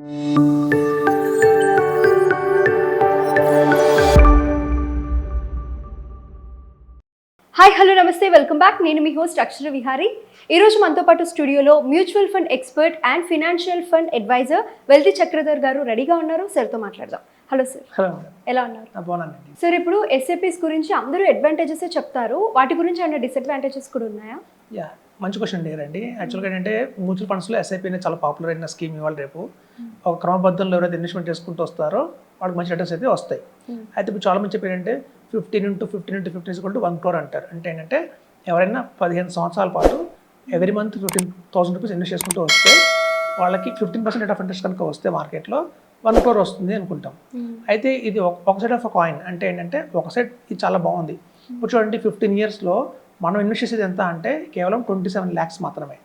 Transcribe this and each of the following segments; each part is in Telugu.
హాయ్ హలో నమస్తే. Welcome back. నేను మీ హోస్ట్ అక్షర విహారి. ఈరోజు మనతో పాటు స్టూడియోలో mutual fund expert and financial fund advisor wealthy Chakradhar garu రెడీగా ఉన్నారు. సార్తో మాట్లాడదాం. Hello sir. హలో. ఎలా ఉన్నారు? సార్ ఇప్పుడు ఎస్ఏపీస్ గురించి అందరూ అడ్వాంటేజెస్ చెప్తారు. వాటి గురించి ఏమైనా డిసడ్వాంటేజెస్ కూడా ఉన్నాయా? యా. మంచి క్వశ్చన్ అడిగారండి యాక్చువల్గా ఏంటంటే మ్యూచువల్ ఫండ్స్లో ఎస్ఐపి అనేది చాలా పాపులర్ అయిన స్కీమ్ ఇవాళ రేపు. ఒక క్రమబద్ధంలో ఎవరైతే ఇన్వెస్ట్మెంట్ చేసుకుంటూ వస్తారో వాళ్ళకి మంచి రిటర్న్స్ అయితే వస్తాయి. Hmm. అయితే ఇప్పుడు చాలా మంది చెప్పారు ఏంటంటే fifteen into fifteen into fifteen is one crore అంటారు. అంటే ఏంటంటే ఎవరైనా పదిహేను సంవత్సరాల పాటు every month fifteen thousand rupees invest చేసుకుంటూ వస్తే వాళ్ళకి fifteen percent rate of interest కనుక వస్తే మార్కెట్లో వన్ క్రోర్ వస్తుంది అనుకుంటాం. అయితే ఇది ఒక- ఒక సైడ్ ఆఫ్ కాయిన్ అంటే ఏంటంటే ఒక సైడ్ ఇది చాలా బాగుంది. ఇప్పుడు చూడండి ఫిఫ్టీన్ ఇయర్స్లో మనం ఇన్వెస్ట్ చేసేది ఎంత అంటే కేవలం ట్వంటీ సెవెన్ ల్యాక్స్ మాత్రమే.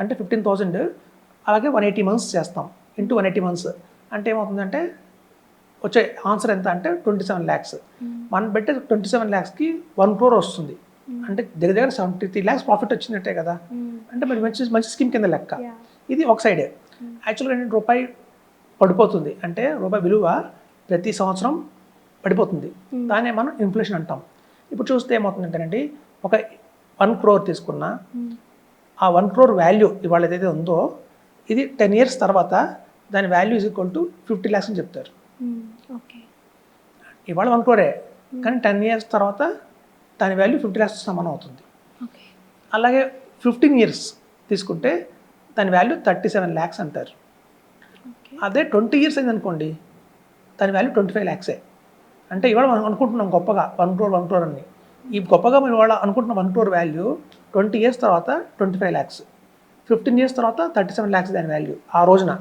అంటే ఫిఫ్టీన్ థౌజండ్ అలాగే వన్ ఎయిటీ మంత్స్ చేస్తాం. ఇంటూ వన్ ఎయిటీ మంత్స్ అంటే ఏమవుతుందంటే వచ్చే ఆన్సర్ ఎంత అంటే ట్వంటీ సెవెన్ ల్యాక్స్ మనం పెట్టే ట్వంటీ సెవెన్ ల్యాక్స్కి వన్ క్రోర్ వస్తుంది. అంటే దగ్గర దగ్గర సెవెంటీ త్రీ ల్యాక్స్ ప్రాఫిట్ వచ్చినట్టే కదా. అంటే మరి మంచి మంచి స్కీమ్ కింద లెక్క. ఇది ఒక సైడే యాక్చువల్గా ఏంటంటే రూపాయి పడిపోతుంది. అంటే రూపాయి విలువ ప్రతి సంవత్సరం పడిపోతుంది. దాన్నే మనం ఇన్ఫ్లేషన్ అంటాం. ఇప్పుడు చూస్తే ఏమవుతుందంటేనండి ఒక వన్ క్రోర్ తీసుకున్న ఆ వన్ క్రోర్ వాల్యూ ఇవాళ ఏదైతే ఉందో ఇది టెన్ ఇయర్స్ తర్వాత దాని value is equal to fifty lakhs అని చెప్తారు. ఓకే ఇవాళ వన్ క్రోరే కానీ టెన్ ఇయర్స్ తర్వాత దాని వాల్యూ ఫిఫ్టీ ల్యాక్స్ సమానం అవుతుంది. అలాగే ఫిఫ్టీన్ ఇయర్స్ తీసుకుంటే దాని వాల్యూ థర్టీ సెవెన్ ల్యాక్స్ అంటారు. అదే ట్వంటీ ఇయర్స్ అయింది అనుకోండి దాని వాల్యూ ట్వంటీ ఫైవ్ ల్యాక్సే అంటే ఇవాళ మనం అనుకుంటున్నాం గొప్పగా వన్ క్రోర్ వన్ క్రోర్ అని. ఈ గొప్పగా మనం ఇవాళ అనుకుంటున్న one crore value twenty years తర్వాత twenty five lakhs fifteen years తర్వాత థర్టీ సెవెన్ ల్యాక్స్ దాని వాల్యూ ఆ రోజున.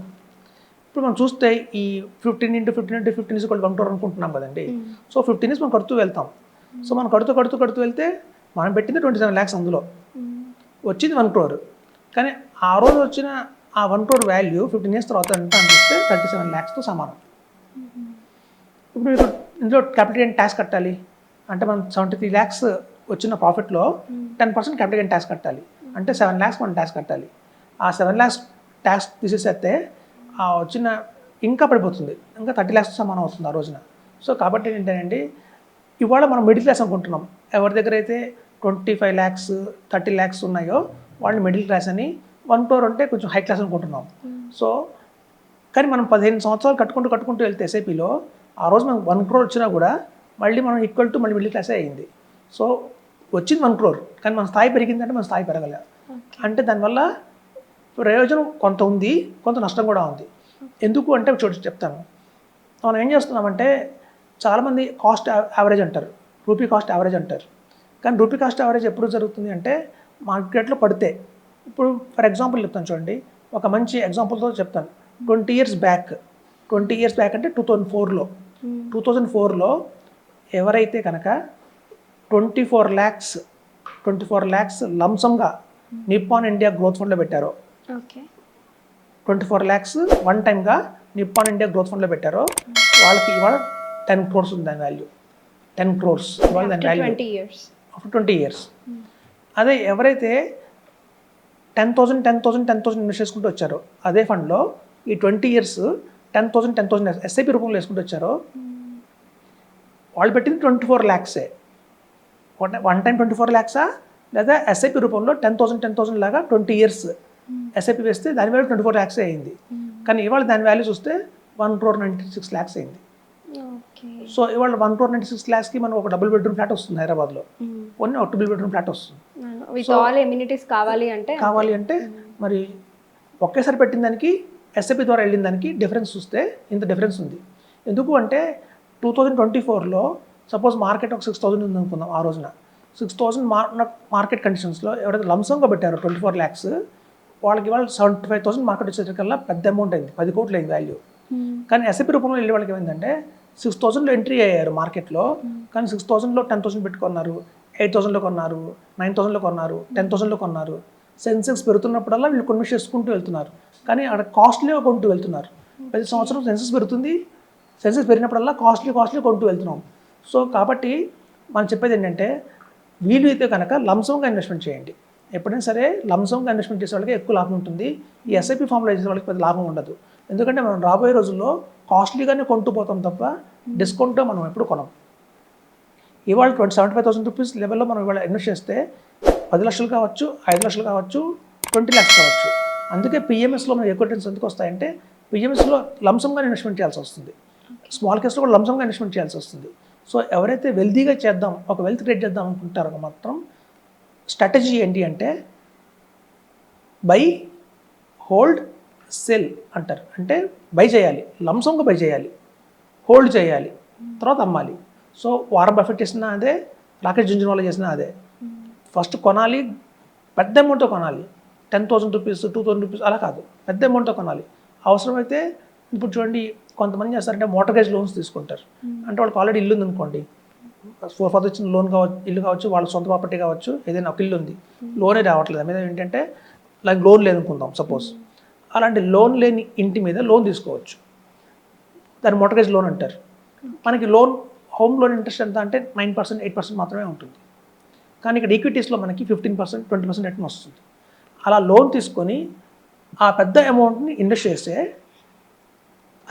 ఇప్పుడు మనం చూస్తే ఈ fifteen into fifteen into fifteen is one crore అనుకుంటున్నాం కదండి. సో ఫిఫ్టీన్ ఇయర్స్ మనం కడుతూ వెళ్తాం. సో మనం కడుతూ కడుతూ కడుతూ వెళ్తే మనం పెట్టింది ట్వంటీ సెవెన్ ల్యాక్స్ అందులో వచ్చింది వన్ క్రోర్ కానీ ఆ రోజు వచ్చిన ఆ one crore value fifteen years తర్వాత ఎంత అనిపిస్తే థర్టీ సెవెన్ ల్యాక్స్తో సమానం. ఇప్పుడు మీకు ఇందులో క్యాపిటల్ ట్యాక్స్ కట్టాలి? అంటే మనం సెవెంటీ త్రీ ల్యాక్స్ వచ్చిన ప్రాఫిట్లో ten percent capital gain tax కట్టాలి. అంటే సెవెన్ ల్యాక్స్ మనం ట్యాక్స్ కట్టాలి. ఆ సెవెన్ ల్యాక్స్ ట్యాక్స్ తీసేసేస్తే ఆ వచ్చిన ఇంకా పడిపోతుంది. ఇంకా థర్టీ ల్యాక్స్ సమానం అవుతుంది ఆ రోజున. సో కాబట్టి ఏంటంటే ఇవాళ మనం మిడిల్ క్లాస్ అనుకుంటున్నాం. ఎవరి దగ్గర అయితే twenty five lakhs thirty lakhs ఉన్నాయో వాళ్ళు మిడిల్ క్లాస్ అని వన్ క్రోర్ అంటే కొంచెం హై క్లాస్ అనుకుంటున్నాం. సో కానీ మనం పదిహేను సంవత్సరాలు కట్టుకుంటూ కట్టుకుంటూ వెళ్తే ఎస్ఐపిలో ఆ రోజు మనకు వన్ క్రోర్ వచ్చినా కూడా మళ్ళీ మనం ఈక్వల్ టు మళ్ళీ మిడిల్ క్లాసే అయింది. సో వచ్చింది వన్ క్రోర్ కానీ మన స్థాయి పెరిగిందంటే మన స్థాయి పెరగలే. అంటే దానివల్ల ప్రయోజనం కొంత ఉంది కొంత నష్టం కూడా ఉంది. ఎందుకు అంటే చూడు చెప్తాను. మనం ఏం చేస్తున్నామంటే చాలామంది కాస్ట్ యావరేజ్ అంటారు. రూపీ కాస్ట్ యావరేజ్ అంటారు. కానీ రూపీ కాస్ట్ యావరేజ్ ఎప్పుడు జరుగుతుంది అంటే మార్కెట్లో పడితే. ఇప్పుడు ఫర్ ఎగ్జాంపుల్ చెప్తాను చూడండి. ఒక మంచి ఎగ్జాంపుల్తో చెప్తాను. Twenty years back twenty years back అంటే టూ థౌజండ్ ఫోర్లో టూ థౌజండ్ ఫోర్లో ఎవరైతే కనుక twenty four lakhs twenty four lakhs లంసంగా Nippon India growth ఫండ్లో పెట్టారో. ట్వంటీ ఫోర్ ల్యాక్స్ వన్ టైమ్గా నిప్పాన్ ఇండియా గ్రోత్ ఫండ్లో పెట్టారో వాళ్ళకి ఇవాళ టెన్ క్రోర్స్ ఉంది దాని వాల్యూ టెన్ క్రోర్స్ ఇవాళ దాని వాల్యూ ఆఫ్టర్ ట్వంటీ ఇయర్స్ అదే ఎవరైతే ten thousand ten thousand ten thousand invest చేసుకుంటూ వచ్చారో అదే ఫండ్లో ఈ twenty years ten thousand ten thousand SIP రూపంలో వేసుకుంటూ వచ్చారో వాళ్ళు పెట్టింది ట్వంటీ ఫోర్ ల్యాక్సే వన్ టైం ట్వంటీ ఫోర్ ల్యాక్సా లేదా ఎస్ఐపి రూపంలో టెన్ థౌసండ్ టెన్ థౌసండ్ లాగా ట్వంటీ ఇయర్స్ ఎస్ఐపి వేస్తే దాని వాల్యూ ట్వంటీ ఫోర్ ల్యాక్సే అయింది. కానీ ఇవాళ దాని వాల్యూ చూస్తే one crore ninety six lakhs అయింది. సో ఇవాళ వన్ క్రోర్ నైంటీ సిక్స్ ల్యాక్స్కి మనం ఒక డబుల్ బెడ్రూమ్ ఫ్లాట్ వస్తుంది హైదరాబాద్లో. ఓన్లీ ఒక డబుల్ బెడ్రూమ్ ఫ్లాట్ వస్తుంది. ఎమ్యూనిటీస్ కావాలి అంటే కావాలి అంటే మరి ఒకేసారి పెట్టిన దానికి ఎస్ఐపి ద్వారా వెళ్ళిన దానికి డిఫరెన్స్ చూస్తే ఇంత డిఫరెన్స్ ఉంది. ఎందుకు అంటే టూ థౌజండ్ ట్వంటీ ఫోర్లో సపోజ్ మార్కెట్ ఒక సిక్స్ థౌసండ్ ఉంది అనుకుందాం ఆ రోజున. సిక్స్ థౌసండ్ మార్కెట్ కండిషన్స్లో ఎవరైతే లంసంగా పెట్టారో ట్వంటీ ఫోర్ ల్యాక్స్ వాళ్ళకి ఇవాళ సెవెంటీ ఫైవ్ థౌసండ్ మార్కెట్ వచ్చేసరికల్లా పెద్ద అమౌంట్ అయింది. పది కోట్లు అయింది వాల్యూ కానీ ఎస్ఐపి రూపంలో వెళ్ళే వాళ్ళకి ఏమైందంటే సిక్స్ థౌసండ్లో ఎంట్రీ అయ్యారు మార్కెట్లో కానీ సిక్స్ థౌసండ్లో టెన్ థౌసండ్ పెట్టుకున్నారు ఎయిట్ థౌసండ్లో కొన్నారు నైన్ థౌసండ్లో కొన్నారు టెన్ థౌసండ్లో కొన్నారు. సెన్సెక్స్ పెరుగుతున్నప్పుడల్లా వీళ్ళు కొన్ని చేసుకుంటూ వెళ్తున్నారు. కానీ అక్కడ కాస్ట్లీగా కొంటూ వెళ్తున్నారు. ప్రతి సంవత్సరం సెన్సెస్ పెరుగుతుంది సెన్సెస్ పెరిగినప్పుడల్లా కాస్ట్లీ కాస్ట్లీ కొంటూ వెళ్తున్నాం. సో కాబట్టి మనం చెప్పేది ఏంటంటే వీలు అయితే కనుక లంసంగా ఇన్వెస్ట్మెంట్ చేయండి. ఎప్పుడైనా సరే లంసంగా ఇన్వెస్ట్మెంట్ చేసే వాళ్ళకి ఎక్కువ లాభం ఉంటుంది. ఈ ఎస్ఐపి ఫామ్లో చేసే వాళ్ళకి పెద్ద లాభం ఉండదు. ఎందుకంటే మనం రాబోయే రోజుల్లో కాస్ట్లీగానే కొంటూ పోతాం తప్ప డిస్కౌంట్తో మనం ఎప్పుడు కొనం. ఇవాళ twenty seventy five thousand rupees లెవెల్లో మనం ఇవాళ ఇన్వెస్ట్ చేస్తే పది లక్షలు కావచ్చు ఐదు లక్షలు కావచ్చు ట్వంటీ ల్యాక్స్ కావచ్చు. అందుకే పిఎంఎస్లో మనం ఎక్కువ రిటర్న్స్ ఎందుకు వస్తాయంటే పిఎంఎస్లో లంసంగా ఇన్వెస్ట్మెంట్ చేయాల్సి వస్తుంది. స్మాల్ కేస్లో కూడా లంసంగా ఇన్వెస్ట్మెంట్ చేయాల్సి వస్తుంది. సో ఎవరైతే వెల్దీగా చేద్దాం ఒక వెల్త్ క్రియేట్ చేద్దాం అనుకుంటారో మాత్రం స్ట్రాటజీ ఏంటి అంటే బై హోల్డ్ సెల్ అంటారు. అంటే బై చేయాలి లంసంగా బై చేయాలి హోల్డ్ చేయాలి తర్వాత అమ్మాలి. సో వారం బఫెట్ చేసిన అదే రాకెట్ జుంజునవాలా చేసిన అదే. ఫస్ట్ కొనాలి పెద్ద అమౌంట్తో కొనాలి. Ten thousand rupees two thousand rupees అలా కాదు పెద్ద అమౌంట్తో కొనాలి. అవసరమైతే ఇప్పుడు చూడండి కొంతమంది చేస్తారంటే మోటర్గేజ్ లోన్స్ తీసుకుంటారు. అంటే వాళ్ళకి ఆల్రెడీ ఇల్లు ఉంది అనుకోండి ఫోర్ ఫాదర్ వచ్చిన లోన్ కావచ్చు ఇల్లు కావచ్చు వాళ్ళ సొంత ప్రాపర్టీ కావచ్చు ఏదైనా ఒక ఇల్లు ఉంది. లోనే రావట్లేదు. మీద ఏంటంటే లైక్ లోన్ లేదనుకుందాం సపోజ్ అలాంటి లోన్ లేని ఇంటి మీద లోన్ తీసుకోవచ్చు. దాన్ని మోటర్గేజ్ లోన్ అంటారు. మనకి లోన్ హోమ్ లోన్ ఇంట్రెస్ట్ ఎంత అంటే నైన్ పర్సెంట్ ఎయిట్ పర్సెంట్ మాత్రమే ఉంటుంది. కానీ ఇక్కడ ఈక్విటీస్లో మనకి fifteen percent twenty percent return వస్తుంది. అలా లోన్ తీసుకొని ఆ పెద్ద అమౌంట్ని ఇన్వెస్ట్ చేస్తే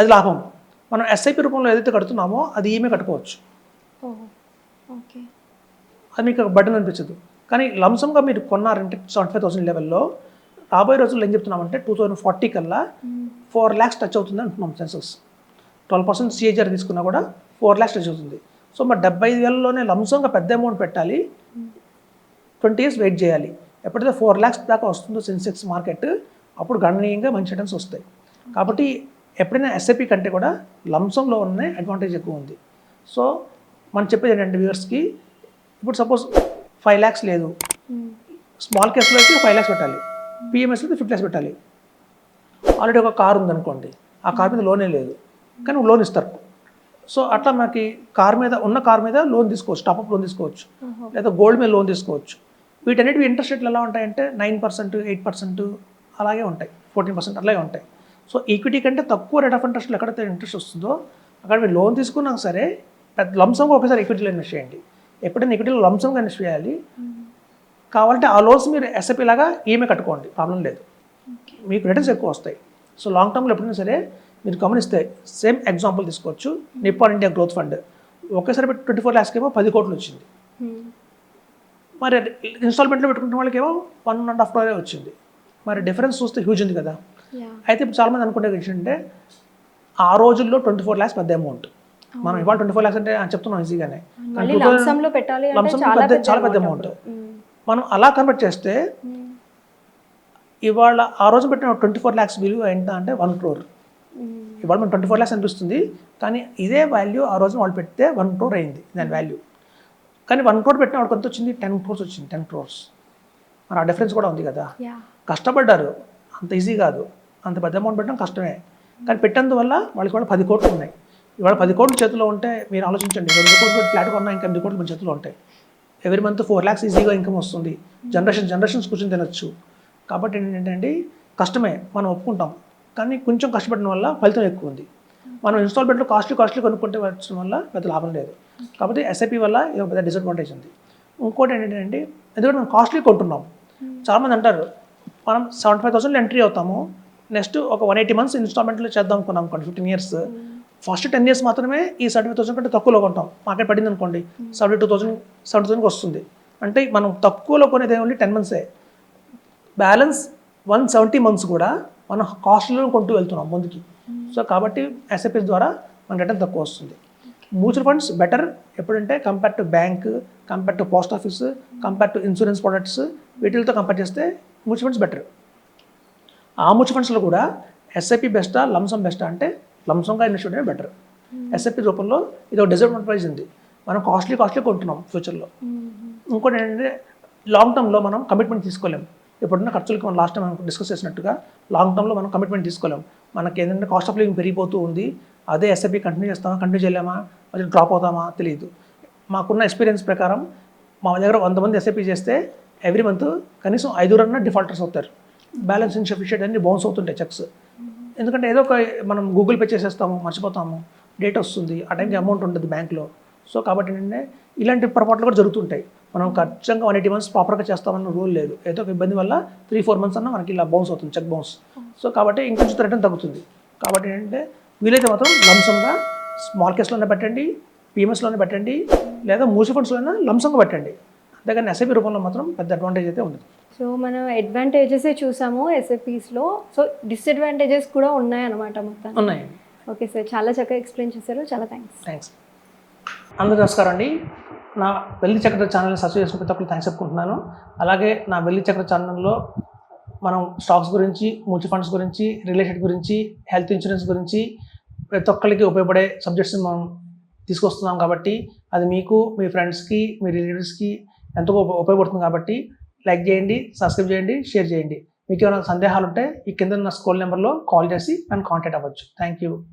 అది లాభం. మనం ఎస్ఐపి రూపంలో ఏదైతే కడుతున్నామో అది ఈమె కట్టుకోవచ్చు. ఓకే. అది మీకు బటన్ అనిపించదు. కానీ లంసంగా మీరు కొన్నారంటే సెవెంటీ ఫైవ్ థౌసండ్ లెవెల్లో రాబోయే రోజుల్లో ఏం చెప్తున్నామంటే టూ థౌసండ్ ఫార్టీ కల్లా ఫోర్ ల్యాక్స్ టచ్ అవుతుంది అంటున్నాం సెన్సెస్. ట్వెల్వ్ పర్సెంట్ సిఏజర్ తీసుకున్నా కూడా ఫోర్ ల్యాక్స్ టచ్ అవుతుంది. సో మరి డెబ్బై ఐదు వేలలోనే లంసంగా పెద్ద అమౌంట్ పెట్టాలి. ట్వంటీ ఇయర్స్ వెయిట్ చేయాలి. ఎప్పుడైతే ఫోర్ ల్యాక్స్ దాకా వస్తుందో సెన్సెక్స్ మార్కెట్ అప్పుడు గణనీయంగా మంచి రిటర్న్స్ వస్తాయి. కాబట్టి ఎప్పుడైనా ఎస్ఐపి కంటే కూడా లంసంలో ఉన్న అడ్వాంటేజ్ ఎక్కువ ఉంది. సో మనం చెప్పేది ఏంటంటే వ్యూవర్స్కి ఇప్పుడు సపోజ్ ఫైవ్ ల్యాక్స్ లేదు. స్మాల్ కేసులో అయితే ఫైవ్ ల్యాక్స్ పెట్టాలి. పిఎంఎస్లో అయితే ఫిఫ్టీ ల్యాక్స్ పెట్టాలి. ఆల్రెడీ ఒక కార్ ఉందనుకోండి. ఆ కార్ మీద లోనే లేదు. కానీ లోన్ ఇస్తారు. సో అట్లా మనకి కార్ మీద ఉన్న కార్ మీద లోన్ తీసుకోవచ్చు. టాప్అప్ లోన్ తీసుకోవచ్చు. లేదా గోల్డ్ మీద లోన్ తీసుకోవచ్చు. వీటన్నిటివి ఇంట్రెస్ట్ రేట్లు ఎలా ఉంటాయంటే నైన్ పర్సెంట్ ఎయిట్ పర్సెంట్ అలాగే ఉంటాయి. ఫోర్టీన్ పర్సెంట్ అలాగే ఉంటాయి. సో ఈక్విటీ కంటే తక్కువ రేట్ ఆఫ్ ఇంట్రెస్ట్ ఎక్కడైతే ఇంట్రెస్ట్ వస్తుందో అక్కడ మీరు లోన్ తీసుకున్నా సరే పెద్ద లంసంగా ఒకసారి ఈక్విటీలో ఇన్వెస్ట్ చేయండి. ఎప్పుడైనా ఈక్విటీలో లంసంగా ఇన్వెస్ట్ చేయాలి. కావాలంటే ఆ లోన్స్ మీరు ఎస్ఐపి లాగా ఈఎంఐ కట్టుకోండి ప్రాబ్లం లేదు. మీకు రిటర్న్స్ ఎక్కువ వస్తాయి. సో లాంగ్ టర్మ్లో ఎప్పుడైనా సరే మీరు గమనిస్తే సేమ్ ఎగ్జాంపుల్ తీసుకోవచ్చు. నిప్పాన్ ఇండియా గ్రోత్ ఫండ్ ఒకేసారి ట్వంటీ ఫోర్ ల్యాక్స్కి ఏమో పది కోట్లు వచ్చింది. మరి ఇన్స్టాల్మెంట్లో పెట్టుకున్న వాళ్ళకేమో వన్ అండ్ హాఫ్ క్రోరే వచ్చింది. మరి డిఫరెన్స్ చూస్తే హ్యూజ్ ఉంది కదా. అయితే ఇప్పుడు చాలామంది అనుకునే విషయం అంటే ఆ రోజుల్లో ట్వంటీ ఫోర్ ల్యాక్స్ పెద్ద అమౌంట్ మనం ఇవాళ ట్వంటీ ఫోర్ ల్యాక్స్ అంటే చెప్తున్నాం ఈజీగానే చాలా పెద్ద-. మ్మ్. మనం అలా కన్వర్ట్ చేస్తే ఇవాళ ఆ రోజు పెట్టిన ట్వంటీ ఫోర్ ల్యాక్స్ విలువ ఎంత అంటే వన్ క్రోర్. ఇవాళ మనం ట్వంటీ ఫోర్ ల్యాక్స్ అనిపిస్తుంది కానీ ఇదే వాల్యూ ఆ రోజు వాళ్ళు పెడితే వన్ క్రోర్ అయింది దాని వాల్యూ కానీ వన్ క్రోర్ పెట్టిన వాడికి ఎంత వచ్చింది? టెన్ క్రోర్స్ వచ్చింది టెన్ క్రోర్స్ మరి ఆ డిఫరెన్స్ కూడా ఉంది కదా. కష్టపడ్డారు. అంత ఈజీ కాదు. అంత పెద్ద అమౌంట్ పెట్టడం కష్టమే. కానీ పెట్టినందువల్ల వాళ్ళకి కూడా పది కోట్లు ఉన్నాయి. ఇవాళ పది కోట్లు చేతిలో ఉంటే మీరు ఆలోచించండి. రెండు కోట్లు ఫ్లాట్ కొన్నా ఇంకా ఎనిమిది కోట్లు మన చేతిలో ఉంటాయి. ఎవ్రీ మంత్ ఫోర్ ల్యాక్స్ ఈజీగా ఇన్కమ్ వస్తుంది. జనరేషన్ జనరేషన్స్ కూర్చొని తినొచ్చు. కాబట్టి ఏంటంటే కష్టమే. మనం ఒప్పుకుంటాం. కానీ కొంచెం కష్టపడడం వల్ల ఫలితం ఎక్కువ ఉంది. మనం ఇన్స్టాల్మెంట్లో కాస్ట్లీ కాస్ట్లీ కొనుక్కుంటే వచ్చడం వల్ల పెద్ద లాభం లేదు. కాబట్టి ఎస్ఐపి వల్ల ఇది పెద్ద డిసడ్వాంటేజ్ ఉంది. ఇంకోటి ఏంటంటే ఎందుకంటే మనం కాస్ట్లీ కొంటున్నాం. చాలామంది అంటారు మనం సెవెంటీ ఫైవ్ థౌసండ్ ఎంట్రీ అవుతాము. నెక్స్ట్ ఒక వన్ ఎయిటీ మంత్స్ ఇన్స్టాల్మెంట్లో చేద్దాం అనుకున్నాం అనుకోండి fifteen years first ten years మాత్రమే ఈ సెవెంటీ థౌసండ్ కంటే తక్కువలో కొంటాం. మార్కెట్ పడింది అనుకోండి సెవెంటీ టూ థౌసండ్ సెవెంటీ థౌసండ్కి వస్తుంది. అంటే మనం తక్కువలో కొనేది ఓన్లీ టెన్ మంత్సే బ్యాలెన్స్ వన్ సెవెంటీ మంత్స్ కూడా మనం కాస్ట్లో కొంటూ వెళ్తున్నాం ముందుకి. సో కాబట్టి ఎస్ఎఫ్ఎస్ ద్వారా మన రిటర్న్ తక్కువ వస్తుంది. మ్యూచువల్ ఫండ్స్ బెటర్ ఎప్పుడంటే compare to bank compare to post office compare to insurance products వీటితో కంపేర్ చేస్తే మ్యూచువల్ ఫండ్స్ బెటర్ ఆ మ్యూచువల్ ఫండ్స్లో కూడా ఎస్ఐపి బెస్టా లంసమ్ బెస్టా అంటే లంసంగా ఇన్వెస్ట్ చేయడమే బెటర్ ఎస్ఐపి రూపంలో ఇది ఒక డిసడ్వాంటేజ్ ఉంది. మనం కాస్ట్లీ కాస్ట్లీ కొంటున్నాం ఫ్యూచర్లో ఇంకోటి ఏంటంటే లాంగ్ టర్మ్లో మనం కమిట్మెంట్ తీసుకోలేం. ఇప్పుడున్న ఖర్చులకి మనం లాస్ట్ టైం మనం డిస్కస్ చేసినట్టుగా లాంగ్ టర్మ్లో మనం కమిట్మెంట్ తీసుకోలేం. మనకి ఏంటంటే కాస్ట్ ఆఫ్ లివింగ్ పెరిగిపోతూ ఉంది. అదే ఎస్ఐపి కంటిన్యూ చేస్తామా కంటిన్యూ చేయలేమా మళ్ళీ డ్రాప్ అవుతామా తెలియదు. మాకున్న ఎక్స్పీరియన్స్ ప్రకారం మా దగ్గర వంద మంది ఎస్ఐపి చేస్తే ఎవ్రీ మంత్ కనీసం ఐదుగురన్నా డిఫాల్టర్స్ అవుతారు. బ్యాలెన్స్ ఇన్సఫిషియెంట్ అన్ని బౌన్స్ అవుతుంటాయి చెక్స్ ఎందుకంటే ఏదో ఒక మనం గూగుల్ పే చేసేస్తాము మర్చిపోతాము డేట్ వస్తుంది ఆ టైంకి అమౌంట్ ఉండదు బ్యాంక్లో సో కాబట్టి ఏంటంటే ఇలాంటి పొరపాట్లు కూడా జరుగుతుంటాయి. మనం ఖచ్చితంగా వన్ ఎయిటీ మంత్స్ ప్రాపర్గా చేస్తామన్న రూల్ లేదు. ఏదో ఒక ఇబ్బంది వల్ల త్రీ ఫోర్ మంత్స్ అన్న మనకి ఇలా బౌన్స్ అవుతుంది చెక్ బౌన్స్ సో కాబట్టి ఇంకొంచెం రిటర్న్ తగ్గుతుంది. కాబట్టి ఏంటంటే వీలైతే మాత్రం లంసంగా స్మాల్ కేస్లోనే పెట్టండి పిఎంఎస్లోనే పెట్టండి లేదా మ్యూచువల్ ఫండ్స్లోనే లంసంగా పెట్టండి. అంతేగాని ఎస్ఐపి రూపంలో మాత్రం పెద్ద అడ్వాంటేజ్ అయితే ఉండదు. సో మనం అడ్వాంటేజెస్ చూసాము ఎస్ఎఫ్ఈస్లో సో డిసడ్వాంటేజెస్ కూడా ఉన్నాయన్నమాట మొత్తం ఉన్నాయండి ఓకే సార్ చాలా చక్కగా ఎక్స్ప్లెయిన్ చేశారు. చాలా థ్యాంక్స్ థ్యాంక్స్ అందరూ నమస్కారం అండి. నా వెల్లి చక్ర ఛానల్ని సబ్స్క్రైబ్ చేసుకుని ఒక్కరు థ్యాంక్స్ చెప్పుకుంటున్నాను. అలాగే నా వెల్లి చక్ర ఛానల్లో మనం స్టాక్స్ గురించి మ్యూచువల్ ఫండ్స్ గురించి రియల్ ఎస్టేట్ గురించి హెల్త్ ఇన్సూరెన్స్ గురించి ప్రతి ఒక్కరికి ఉపయోగపడే సబ్జెక్ట్స్ని మనం తీసుకొస్తున్నాం కాబట్టి అది మీకు మీ ఫ్రెండ్స్కి మీ రిలేటివ్స్కి ఎంతో ఉప- ఉపయోగపడుతుంది కాబట్టి లైక్ చేయండి సబ్స్క్రైబ్ చేయండి షేర్ చేయండి. మీకు ఏమైనా సందేహాలు ఉంటే ఈ కింద ఉన్న స్కూల్ నెంబర్లో కాల్ చేసి నన్ను కాంటాక్ట్ అవ్వచ్చు. Thank you